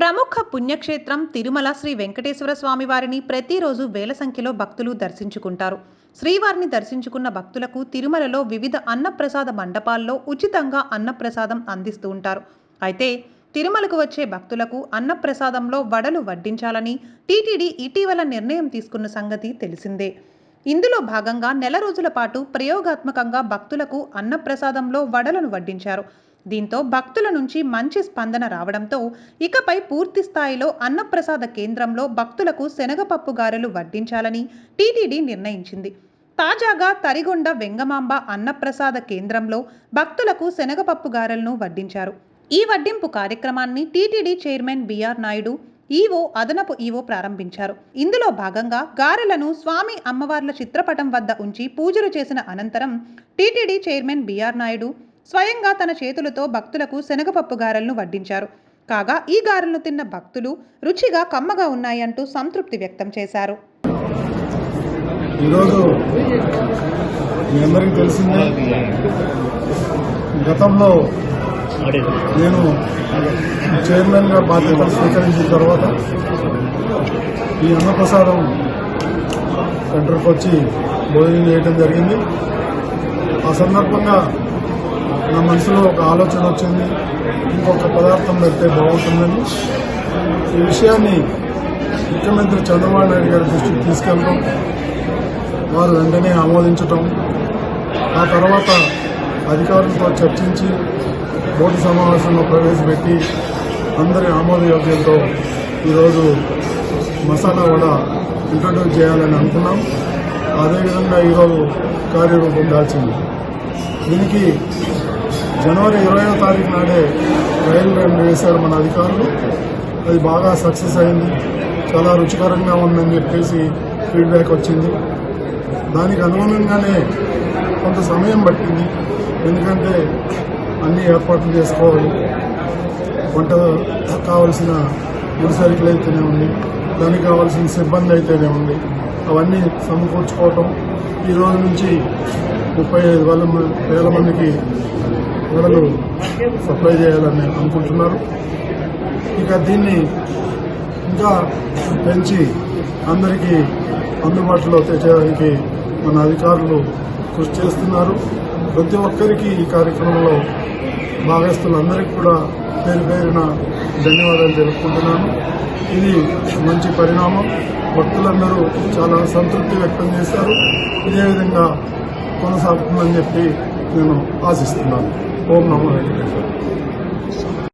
ప్రముఖ పుణ్యక్షేత్రం తిరుమల శ్రీ వెంకటేశ్వర స్వామి వారిని ప్రతిరోజు వేల సంఖ్యలో భక్తులు దర్శించుకుంటారు. శ్రీవారిని దర్శించుకున్న భక్తులకు తిరుమలలో వివిధ అన్నప్రసాద మండపాల్లో ఉచితంగా అన్నప్రసాదం అందిస్తూ ఉంటారు. అయితే తిరుమలకు వచ్చే భక్తులకు అన్నప్రసాదంలో వడలు వడ్డించాలని టీటీడీ ఇటీవల నిర్ణయం తీసుకున్న సంగతి తెలిసిందే. ఇందులో భాగంగా నెల రోజుల పాటు ప్రయోగాత్మకంగా భక్తులకు అన్నప్రసాదంలో వడలను వడ్డించారు. దీంతో భక్తుల నుంచి మంచి స్పందన రావడంతో ఇకపై పూర్తి స్థాయిలో అన్నప్రసాద కేంద్రంలో భక్తులకు శనగపప్పు గారెలు వడ్డించాలని టీటీడీ నిర్ణయించింది. తాజాగా తరిగొండ వెంగమాంబ అన్నప్రసాద కేంద్రంలో భక్తులకు శనగపప్పు గారెలను వడ్డించారు. ఈ వడ్డింపు కార్యక్రమాన్ని TTD chairman BR Naidu EO అదనపు ఈవో ప్రారంభించారు. ఇందులో భాగంగా గారెలను స్వామి అమ్మవార్ల చిత్రపటం వద్ద ఉంచి పూజలు చేసిన అనంతరం టీటీడీ చైర్మన్ బిఆర్ నాయుడు స్వయంగా తన చేతులతో భక్తులకు శనగపప్పు గారెలను వడ్డించారు. కాగా ఈ గారెలను తిన్న భక్తులు రుచిగా కమ్మగా ఉన్నాయంటూ సంతృప్తి వ్యక్తం చేశారు. ఈరోజు మీ అందరికీ తెలిసిందే గతంలో నేను చైర్మన్గా బాధ్యతలు స్వీకరించిన తర్వాత ఈ అన్నప్రసాదం సెంటర్కి వచ్చి భోజనం చేయడం జరిగింది. ఆ సందర్భంగా నా మనసులో ఒక ఆలోచన వచ్చింది. ఇంకొక పదార్థం పెడితే బాగుంటుందని. ఈ విషయాన్ని ముఖ్యమంత్రి చంద్రబాబు నాయుడు గారి దృష్టికి తీసుకెళ్ళడం వారు వెంటనే ఆమోదించటం ఆ తర్వాత అధికారులతో చర్చించి బోర్డు సమావేశంలో ప్రవేశపెట్టి అందరి ఆమోదయోగ్యంతో ఈరోజు మసాలా వడ ఇంట్రడ్యూస్ చేయాలని అనుకున్నాం. అదేవిధంగా ఈరోజు కార్యరూపం దాల్చింది. దీనికి జనవరి ఇరవయో తారీఖు నాడే ట్రయల్ రన్ వేశారు మన అధికారులు. అది బాగా సక్సెస్ అయింది. చాలా రుచికరంగా ఉందని చెప్పేసి ఫీడ్బ్యాక్ వచ్చింది. దానికి అనుగుణంగానే కొంత సమయం పట్టింది. ఎందుకంటే అన్ని ఏర్పాట్లు చేసుకోవాలి. వంట కావలసిన ముడిసరుకులు అయితేనే ఉంది. దానికి కావాల్సిన సిబ్బంది అయితేనే ఉంది. అవన్నీ సమకూర్చుకోవటం. ఈ రోజు నుంచి ముప్పై ఐదు వేల మందికి వడలు సప్లై చేయాలని అనుకుంటున్నారు. ఇక దీన్ని ఇంకా పెంచి అందరికీ అందుబాటులో తెచ్చేయడానికి మన అధికారులు కృషి చేస్తున్నారు. ప్రతి ఒక్కరికి ఈ కార్యక్రమంలో భాగస్తులందరికీ కూడా పేరు పేరున ధన్యవాదాలు తెలుపుకుంటున్నాను. ఇది మంచి పరిణామం. భక్తులందరూ చాలా సంతృప్తి వ్యక్తం చేశారు. ఇదే విధంగా కొనసాగుతుందని చెప్పి నేను ఆశిస్తున్నాను. 我慢慢来就可以了。